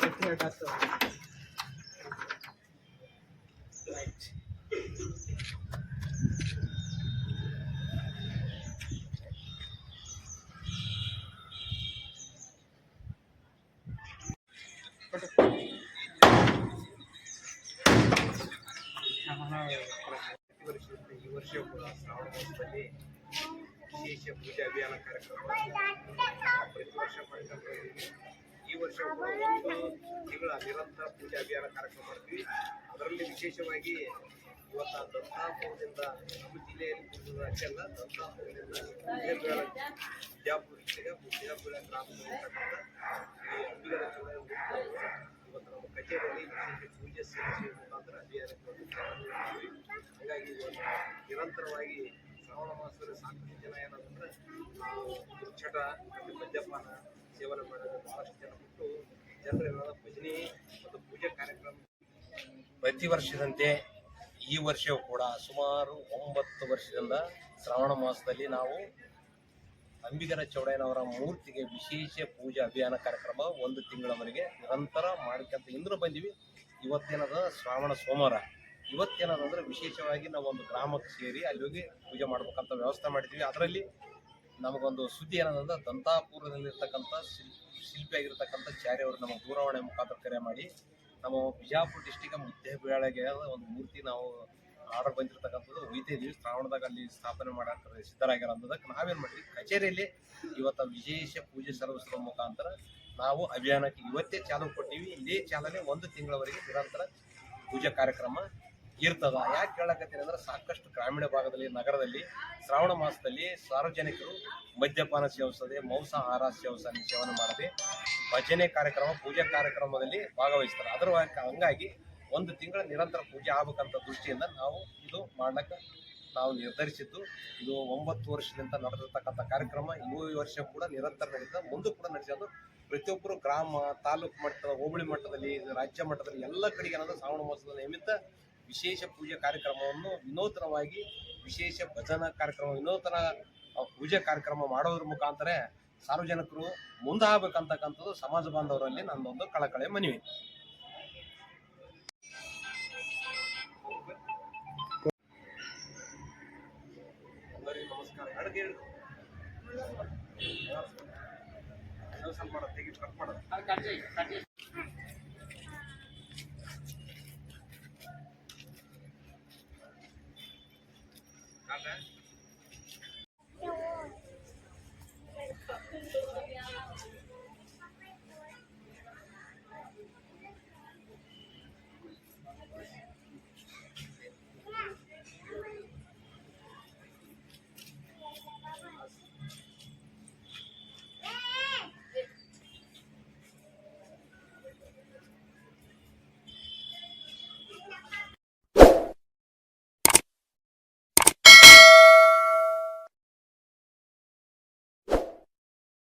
ಪ್ರತಿ ವರ್ಷದಂತೆ ಈ ವರ್ಷ ಕೂಡ ಶ್ರಾವಣ ಮಾಸದಲ್ಲಿ ವಿಶೇಷ ಪೂಜಾ ಅಭಿಯಾನ ಕಾರ್ಯಕ್ರಮ ಪ್ರತಿ ವರ್ಷ ಮಾಡ್ಕೊಂಡು ಬಂದಿದ್ದೀವಿ. ಈ ವರ್ಷ ತಿಂಗಳ ನಿರಂತರ ಪೂಜೆ ಅಭಿಯಾನ ಕಾರ್ಯಕ್ರಮ ಮಾಡ್ತೀವಿ. ಅದರಲ್ಲಿ ವಿಶೇಷವಾಗಿ ಇವತ್ತ ದತ್ತಾಪುರದಿಂದ ನಮ್ಮ ಜಿಲ್ಲೆಯಲ್ಲಿ ಅಷ್ಟೆಲ್ಲ ದತ್ತಾಪುರದಿಂದ ಬಿಜಾಪುರ ಜಿಲ್ಲೆಗೆ ಬಿಜಾಪುರ ಗ್ರಾಮದಲ್ಲಿರ್ತಕ್ಕಂಥ ಶ್ರೀ ಇವತ್ತು ನಮ್ಮ ಕಚೇರಿಯಲ್ಲಿ ವಿಶೇಷ ಪೂಜೆ ಸಲ್ಲಿಸುವ ಮುಖಾಂತರ ಅಭಿಯಾನಕ್ಕೆ ಹಾಗಾಗಿ ನಿರಂತರವಾಗಿ ಶ್ರಾವಣ ಮಾಸದಲ್ಲಿ ಸಾಕಷ್ಟು ಜನ ಏನಂತಂದ್ರೆ ದುರ್ಚಟ ಮತ್ತು ಮದ್ಯಪಾನ ಸೇವನೆ ಮಾಡೋದು ಬಹಳಷ್ಟು ಜನ ಬಿಟ್ಟು ಜನರ ಭಜನೆ ಮತ್ತು ಪೂಜೆ ಕಾರ್ಯಕ್ರಮ. ಪ್ರತಿ ವರ್ಷದಂತೆ ಈ ವರ್ಷವೂ ಕೂಡ ಸುಮಾರು ಒಂಬತ್ತು ವರ್ಷದಿಂದ ಶ್ರಾವಣ ಮಾಸದಲ್ಲಿ ನಾವು ಅಂಬಿಗರ ಚೌಡಯ್ಯನವರ ಮೂರ್ತಿಗೆ ವಿಶೇಷ ಪೂಜಾ ಅಭಿಯಾನ ಕಾರ್ಯಕ್ರಮ ಒಂದು ತಿಂಗಳವರೆಗೆ ನಿರಂತರ ಮಾಡ್ಕೊಂತ ಇಂದ್ರ ಬಂದಿವಿ. ಇವತ್ತೇನದ ಶ್ರಾವಣ ಸೋಮವಾರ. ಇವತ್ತೇನದಂದ್ರೆ ವಿಶೇಷವಾಗಿ ನಾವು ಒಂದು ಗ್ರಾಮಕ್ಕೆ ಸೇರಿ ಅಲ್ಲಿ ಹೋಗಿ ಪೂಜೆ ಮಾಡ್ಬೇಕಂತ ವ್ಯವಸ್ಥೆ ಮಾಡಿದ್ದೀವಿ ಅದರಲ್ಲಿ ನಮಗೊಂದು ಸುದ್ದಿ ಏನಂದ್ರೆ ದಂತಾಪುರದಲ್ಲಿರ್ತಕ್ಕಂಥ ಶಿಲ್, ಶಿಲ್ಪಿಯಾಗಿರ್ತಕ್ಕಂಥ ಚಾರಿ ಅವರು ನಮ್ಮ ದೂರವಾಣಿ ಮುಖಾಂತರ ಕರೆ ಮಾಡಿ, ನಮ್ಮ ಬಿಜಾಪುರ ಡಿಸ್ಟಿಕ್ ಮುದ್ದೇಬೇಳೆಗೆ ಒಂದು ಮೂರ್ತಿ ನಾವು ಆರ್ಡರ್ ಬಂದಿರತಕ್ಕಂಥದ್ದು. ಒಯ್ತಾ ಶ್ರಾವಣದಾಗ ಅಲ್ಲಿ ಸ್ಥಾಪನೆ ಮಾಡಕ್ಕೆ ಸಿದ್ಧರಾಗ್ಯಾರ ಅನ್ನೋದಕ್ಕೆ ನಾವೇನು ಮಾಡಿದ್ವಿ? ಕಚೇರಿಯಲ್ಲಿ ಇವತ್ತು ವಿಶೇಷ ಪೂಜೆ ಸಲ್ಲಿಸುವ ಮುಖಾಂತರ ನಾವು ಅಭಿಯಾನಕ್ಕೆ ಇವತ್ತೇ ಚಾಲನೆ ಕೊಟ್ಟಿವಿ. ಇದೇ ಚಾಲನೆ ಒಂದು ತಿಂಗಳವರೆಗೆ ನಿರಂತರ ಪೂಜಾ ಕಾರ್ಯಕ್ರಮ ಇರ್ತದ? ಯಾಕೆ ಕೇಳಕತ್ತೀರಿ ಅಂದ್ರೆ ಸಾಕಷ್ಟು ಗ್ರಾಮೀಣ ಭಾಗದಲ್ಲಿ, ನಗರದಲ್ಲಿ ಶ್ರಾವಣ ಮಾಸದಲ್ಲಿ ಸಾರ್ವಜನಿಕರು ಮದ್ಯಪಾನ ಸೇವಿಸದೆ ಮಾಂಸಾಹಾರ ಸೇವಿಸ ಸೇವನೆ ಮಾಡದೆ ಭಜನೆ ಕಾರ್ಯಕ್ರಮ, ಪೂಜಾ ಕಾರ್ಯಕ್ರಮದಲ್ಲಿ ಭಾಗವಹಿಸ್ತಾರೆ. ಅದರ ಹಂಗಾಗಿ ಒಂದು ತಿಂಗಳ ನಿರಂತರ ಪೂಜೆ ಆಗ್ಬೇಕಂತ ದೃಷ್ಟಿಯಿಂದ ನಾವು ಇದು ಮಾಡಕ್ಕೆ ನಾವು ನಿರ್ಧರಿಸಿದ್ದು ಇದು ಒಂಬತ್ತು ವರ್ಷದಿಂದ ನಡೆದಿರ್ತಕ್ಕಂಥ ಕಾರ್ಯಕ್ರಮ. ಈ ವರ್ಷ ಕೂಡ ನಿರಂತರ ನಡೀತದೆ ಮುಂದೆ ಕೂಡ ನಡೆಸೋದು ಪ್ರತಿಯೊಬ್ಬರು ಗ್ರಾಮ, ತಾಲೂಕು ಮಟ್ಟದ, ಹೋಬಳಿ ಮಟ್ಟದಲ್ಲಿ, ರಾಜ್ಯ ಮಟ್ಟದಲ್ಲಿ ಎಲ್ಲ ಕಡೆಗೆ ಏನಂದ್ರೆ ಶ್ರಾವಣ ಮಾಸದ ನಿಮಿತ್ತ ವಿಶೇಷ ಪೂಜೆ ಕಾರ್ಯಕ್ರಮವನ್ನು ವಿನೂತನವಾಗಿ ವಿಶೇಷ ಭಜನಾ ಕಾರ್ಯಕ್ರಮ ವಿನೂತನ ಪೂಜಾ ಕಾರ್ಯಕ್ರಮ ಮಾಡೋದ್ರ ಮುಖಾಂತರ ಸಾರ್ವಜನಿಕರು ಮುಂದಾಗಬೇಕಂತಕ್ಕಂಥದ್ದು ಸಮಾಜ ಬಾಂಧವರಲ್ಲಿ ನನ್ನೊಂದು ಕಳಕಳೆ ಮನವಿ. ಎಲ್ಲರಿಗೂ ನಮಸ್ಕಾರ. ಅಡುಗೆ பரவாயில்ல